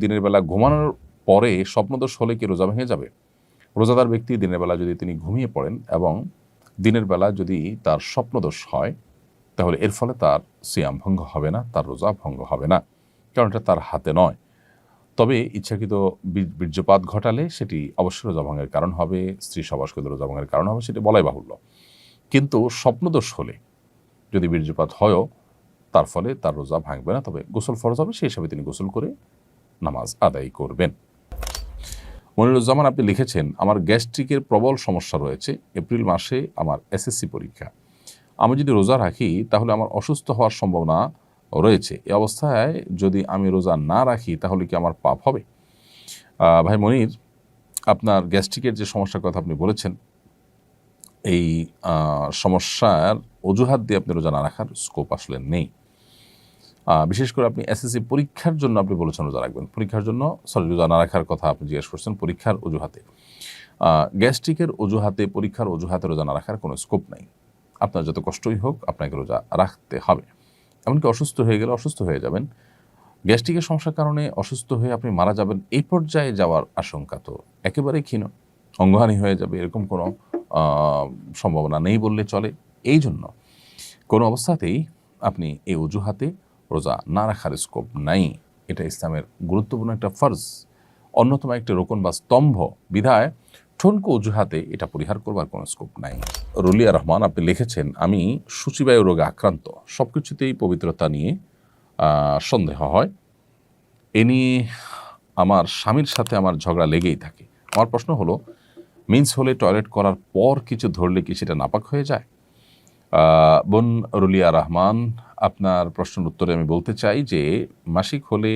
দিনের বেলা ঘুমানোর পরে স্বপ্নদোষ হলে কি রোজা ভেঙে যাবে? রোজাদার ব্যক্তি দিনের বেলা যদি তিনি ঘুমিয়ে পড়েন এবং দিনের বেলা যদি তার স্বপ্নদোষ হয়, তাহলে এর ফলে তার সিয়াম ভঙ্গ হবে না, তার রোজা ভঙ্গ হবে না, কারণ এটা তার হাতে নয়। তবে ইচ্ছাকৃত বীর- বীর্যপাত ঘটালে সেটি অবশ্যই রোজা ভঙ্গের কারণ হবে, স্ত্রী সবাসকৃত রোজা ভঙ্গের কারণ হবে, সেটি বলাই বাহুল্য। কিন্তু স্বপ্নদোষ হলে যদি বীর্যপাত হয়ও, তার ফলে তার রোজা ভাঙবে না, তবে গোসল ফরজ হবে, সেই হিসাবে তিনি গোসল করে নামাজ আদায় করবেন। মনিরুজ্জামান, আপনি লিখেছেন, আমার গ্যাস্ট্রিকের প্রবল সমস্যা রয়েছে, এপ্রিল মাসে আমার এসএসসি পরীক্ষা। আমি যদি রোজা রাখি, তাহলে আমার অসুস্থ হওয়ার সম্ভাবনা রয়েছে। এ অবস্থায় যদি আমি রোজা না রাখি, তাহলে কি আমার পাপ হবে? ভাই মনির, আপনার গ্যাস্ট্রিকের যে সমস্যার কথা আপনি বলেছেন, এই সমস্যার অজুহাত দিয়ে আপনি রোজা না রাখার স্কোপ আসলে নেই। বিশেষ করে আপনি এসএসসি পরীক্ষার জন্য আপনি বলেছেন রোজা রাখবেন। পরীক্ষার জন্য সরি রোজা না রাখার কথা আপনি জিজ্ঞেস করছেন, পরীক্ষার অজুহাতে। গ্যাস্ট্রিকের অজুহাতে, পরীক্ষার অজুহাতে রোজা না রাখার কোনো স্কোপ নাই। আপনার যত কষ্টই হোক, আপনাকে রোজা রাখতে হবে। এমনকি অসুস্থ হয়ে গেলে অসুস্থ হয়ে যাবেন। গ্যাস্ট্রিকের সমস্যার কারণে অসুস্থ হয়ে আপনি মারা যাবেন, এই পর্যায়ে যাওয়ার আশঙ্কা তো একেবারেই ক্ষীণ। অঙ্গহানি হয়ে যাবে, এরকম কোনো সম্ভাবনা নেই বললে চলে। এই জন্য কোনো অবস্থাতেই আপনি এই অজুহাতে রোজা না রাখার স্কোপ নাই। এটা ইসলামের গুরুত্বপূর্ণ একটা ফর্জ অন্যতম একটি রোকন বা স্তম্ভ বিধায় ঠনকো অজুহাতে এটা পরিহার করবার কোনো স্কোপ নাই। রুলিয়া রহমান আপনি লিখেছেন, আমি সূচিবায়ু রোগে আক্রান্ত। সব কিছুতেই পবিত্রতা নিয়ে সন্দেহ হয়। এ নিয়ে আমার স্বামীর সাথে আমার ঝগড়া লেগেই থাকে। আমার প্রশ্ন হলো মিন্স হলে টয়লেট করার পর কিছু ধরলে কি সেটা নাপাক হয়ে যায়? বোন রুলিয়া রহমান, আপনার প্রশ্নের উত্তরে আমি বলতে চাই যে, মাসিক হলে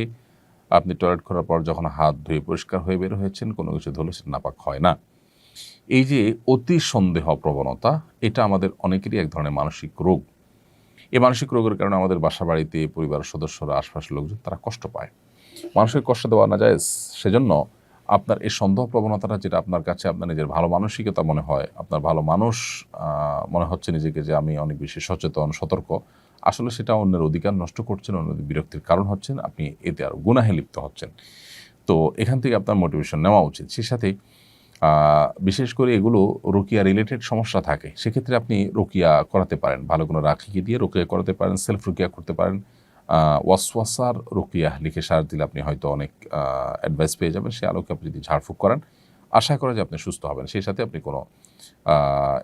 আপনি টয়লেট করার পর যখন হাত ধুয়ে পরিষ্কার হয়ে বের হয়েছেন, কোনো কিছু ধরলে সেটা নাপাক হয় না। এই যে অতি সন্দেহ প্রবণতা, এটা আমাদের অনেকেরই এক ধরনের মানসিক রোগ। এই মানসিক রোগের কারণে আমাদের বাসা বাড়িতে পরিবারের সদস্যরা, আশপাশের লোকজন, তারা কষ্ট পায়। মানুষকে কষ্ট দেওয়া না যায়, সেজন্য আপনার এই সন্দেহ প্রবণতাটা যেটা আপনার কাছে আপনার নিজের ভালো মানসিকতা মনে হয়, আপনার ভালো মানুষ মনে হচ্ছে নিজেকে যে আমি অনেক বেশি সচেতন, সতর্ক। আসলে সেটা অন্যের অধিকার নষ্ট করছেন অন্যদের বিরক্তির কারণ হচ্ছেন, আপনি এতে আরও গুনাহে লিপ্ত হচ্ছেন। তো এখান থেকে আপনার মোটিভেশন নেওয়া উচিত। সেই সাথে বিশেষ করে এগুলো রোকিয়া রিলেটেড সমস্যা থাকে। সেক্ষেত্রে আপনি রোকিয়া করাতে পারেন। ভালো কোনো রাখিকে দিয়ে রোকিয়া করাতে পারেন সেলফ রোকিয়া করতে পারেন। ওয়াসওয়াসার রোকিয়া লিখে সার দিলে আপনি হয়তো অনেক অ্যাডভাইস পেয়ে যাবেন। সে আলোকে আপনি যদি ঝাড়ফুঁক করেন, আশা করা যে আপনি সুস্থ হবেন। সেই সাথে আপনি কোনো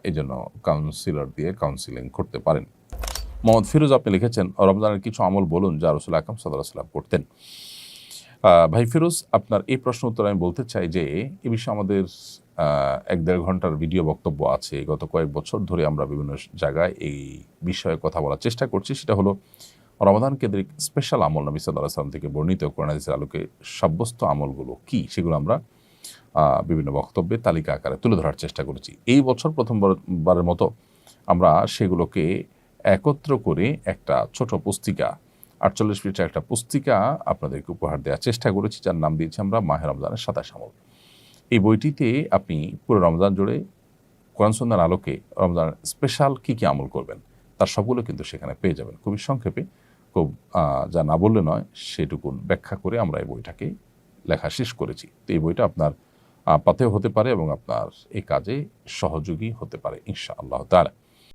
এই জন্য কাউন্সিলর দিয়ে কাউন্সিলিং করতে পারেন। মোহাম্মদ ফিরোজ, আপনি লিখেছেন, রমজানের কিছু আমল বলুন যা রসুল সাল্লাহ সাল্লাম করতেন। ভাই ফিরোজ, আপনার এই প্রশ্ন উত্তর আমি বলতে চাই যে, এ বিষয়ে আমাদের এক দেড় ঘণ্টার ভিডিও বক্তব্য আছে। গত কয়েক বছর ধরে আমরা বিভিন্ন জায়গায় এই বিষয়ে কথা বলার চেষ্টা করছি। সেটা হলো রমাদান কেন্দ্রিক স্পেশাল আমল নবী সাল্লাহ সাল্লাম থেকে বর্ণিত কোরআনাদিসের আলোকে সাব্যস্ত আমলগুলো কি সেগুলো আমরা বিভিন্ন বক্তব্যে তালিকা আকারে তুলে ধরার চেষ্টা করেছি। এই বছর প্রথমবারের মতো আমরা সেগুলোকে একত্র করে একটা ছোট পুস্তিকা, আটচল্লিশ পৃষ্ঠার একটা পুস্তিকা আপনাদেরকে উপহার দেওয়ার চেষ্টা করেছি, যার নাম দিয়েছি আমরা মাহে রমজানের সাতাশ আমল। এই বইটিতে আপনি পুরো রমজান জুড়ে কোরআন সন্ধ্যার আলোকে রমজানের স্পেশাল কী কী আমল করবেন, তার সবগুলো কিন্তু সেখানে পেয়ে যাবেন। খুবই সংক্ষেপে খুব যা না বললে নয়, সেটুকুন ব্যাখ্যা করে আমরা এই বইটাকে লেখা শেষ করেছি। তো এই বইটা আপনার পথেও হতে পারে এবং আপনার এই কাজে সহযোগী হতে পারে ইনশা আল্লাহ তালা